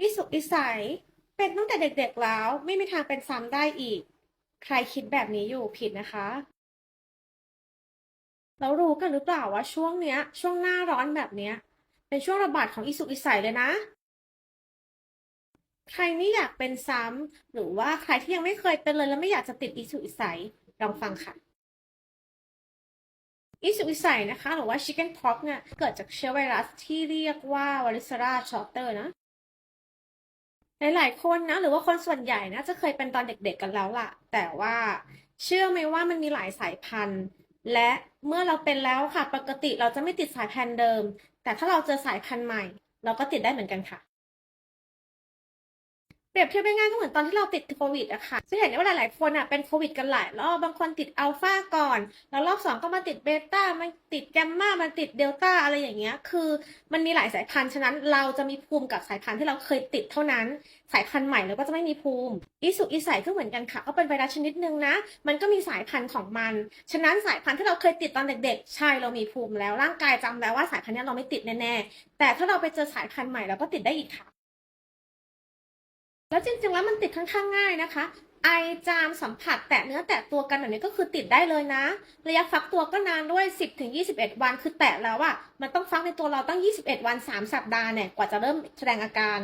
อิสุกอิสัย เป็นตั้งแต่เด็กๆแล้ว ไม่มีทางเป็นซ้ำได้อีก ใครคิดแบบนี้อยู่ผิดนะคะแล้วรู้กันหรือเปล่าว่าช่วงเนี้ย ช่วงหน้าร้อนแบบเนี้ย เป็นช่วงระบาดของอิสุกอิสัยเลยนะ ใครไม่อยากเป็นซ้ำหรือว่าใครที่ยังไม่เคยเป็นเลยแล้วไม่อยากจะติดอิสุกอิสัยลองฟังค่ะอิสุกอิสัยนะคะ หรือว่า chicken pox เนี่ย เกิดจากเชื้อไวรัสที่เรียกว่า varicella zoster นะ หลายๆคนนะหรือว่าคนส่วนใหญ่นะจะเคยเป็นตอนเด็กๆกันแล้วล่ะ แต่ว่าเชื่อไหมว่ามันมีหลายสายพันธุ์ และเมื่อเราเป็นแล้วค่ะ ปกติเราจะไม่ติดสายพันธุ์เดิม แต่ถ้าเราเจอสายพันธุ์ใหม่ เราก็ติดได้เหมือนกันค่ะ เปรียบเทียบง่ายๆก็เหมือนตอนที่เราติดโควิดอะค่ะจะเห็นได้ว่าหลายๆคนอะเป็นโควิดกันหลายรอบบางคนติดอัลฟาก่อน แล้วรอบสองก็มาติดเบต้ามันติดแกมมามันติดเดลต้าอะไรอย่างเงี้ย คือมันมีหลายสายพันธุ์ฉะนั้นเราจะมีภูมิกับสายพันธุ์ที่เราเคยติดเท่านั้น สายพันธุ์ใหม่เราก็จะไม่มีภูมิอีสุกอีใสก็เหมือนกันค่ะก็เป็นไวรัสชนิดหนึ่งนะ มันก็มีสายพันธุ์ของมัน ฉะนั้นสายพันธุ์ที่เราเคยติดตอนเด็กๆ ใช่เรามีภูมิแล้วร่างกายจำแล้วว่าสายพันธุ์นี้เราไม่ติดแน่ๆแต่ถ้าเราไปเจอสายพันธุ์ใหม่เราก็ติดได้อีกค่ะ แล้วจริงๆแล้วมันติดค่อนข้างง่ายนะคะ ไอจามสัมผัสแตะเนื้อแตะตัวกันแบบนี้ก็คือติดได้เลยนะ ระยะฟักตัวก็นานด้วย 10ถึง21 วันคือแตะแล้วอะมันต้องฟักในตัวเราตั้ง 21 วัน 3 สัปดาห์เนี่ยกว่าจะเริ่มแสดงอาการ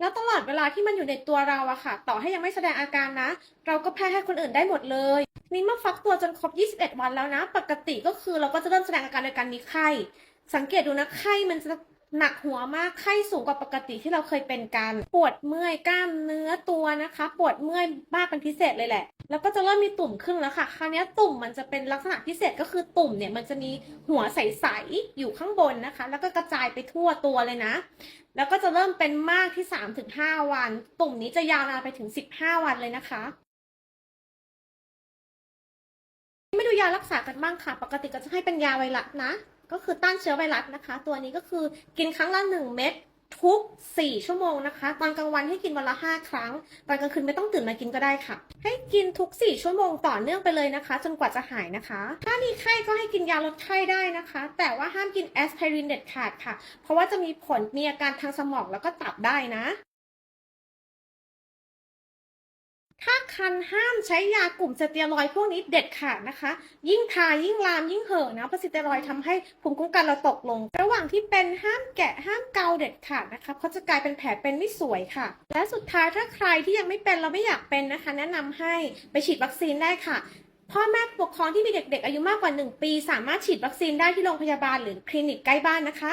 แล้วตลอดเวลาที่มันอยู่ในตัวเราอะค่ะ ต่อให้ยังไม่แสดงอาการนะ เราก็แพร่ให้คนอื่นได้หมดเลยนี้เมื่อฟักตัวจนครบ 21 วันแล้วนะ ปกติก็คือเราก็จะเริ่มแสดงอาการโดยการมีไข้สังเกตดูนะไข้มันจะ หนักหัวมากไข้สูงกว่าปกติที่เราเคยเป็นกัน ปวดเมื่อยกล้ามเนื้อตัวนะคะ ปวดเมื่อยมากเป็นพิเศษเลยแหละ แล้วก็จะเริ่มมีตุ่มขึ้นแล้วค่ะ คราวนี้ตุ่มมันจะเป็นลักษณะพิเศษก็คือตุ่มเนี่ยมันจะมีหัวใสๆอยู่ข้างบนนะคะ แล้วก็กระจายไปทั่วตัวเลยนะ แล้วก็จะเริ่มเป็นมากที่3ถึง5วัน ตุ่มนี้จะยาวนานไปถึง 15 วันเลยนะคะไม่ดูยารักษากันบ้างค่ะ ปกติก็จะให้เป็นยาไวรัสนะ ก็คือต้านเชื้อไวรัสนะคะ ตัวนี้ก็คือกินครั้งละหนึ่งเม็ดทุก 4 ชั่วโมงนะคะ ตอนกลางวันให้กินวันละ 5 ครั้ง ตอนกลางคืนไม่ต้องตื่นมากินก็ได้ค่ะ ให้กินทุก 4 ชั่วโมงต่อเนื่องไปเลยนะคะ จนกว่าจะหายนะคะ ถ้ามีไข้ก็ให้กินยาลดไข้ได้นะคะ แต่ว่าห้ามกินแอสไพรินเด็ดขาดค่ะ เพราะว่าจะมีผลมีอาการทางสมองแล้วก็ตับได้นะ คันห้ามใช้ยากลุ่มสเตียรอยด์พวกนี้เด็ดขาดนะคะ ยิ่งทายิ่งลามยิ่งเห่อะนะเพราะสเตียรอยด์ทำให้ภูมิคุ้มกันเราตกลง ระหว่างที่เป็นห้ามแกะห้ามเกาเด็ดขาดนะคะเพราะจะกลายเป็นแผลเป็นไม่สวยค่ะ และสุดท้ายถ้าใครที่ยังไม่เป็นเราไม่อยากเป็นนะคะ แนะนำให้ไปฉีดวัคซีนได้ค่ะพ่อแม่ผู้ปกครองที่มีเด็กๆ อายุมากกว่า 1 ปี สามารถฉีดวัคซีนได้ที่โรงพยาบาลหรือคลินิกใกล้บ้านนะคะ